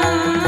Mama.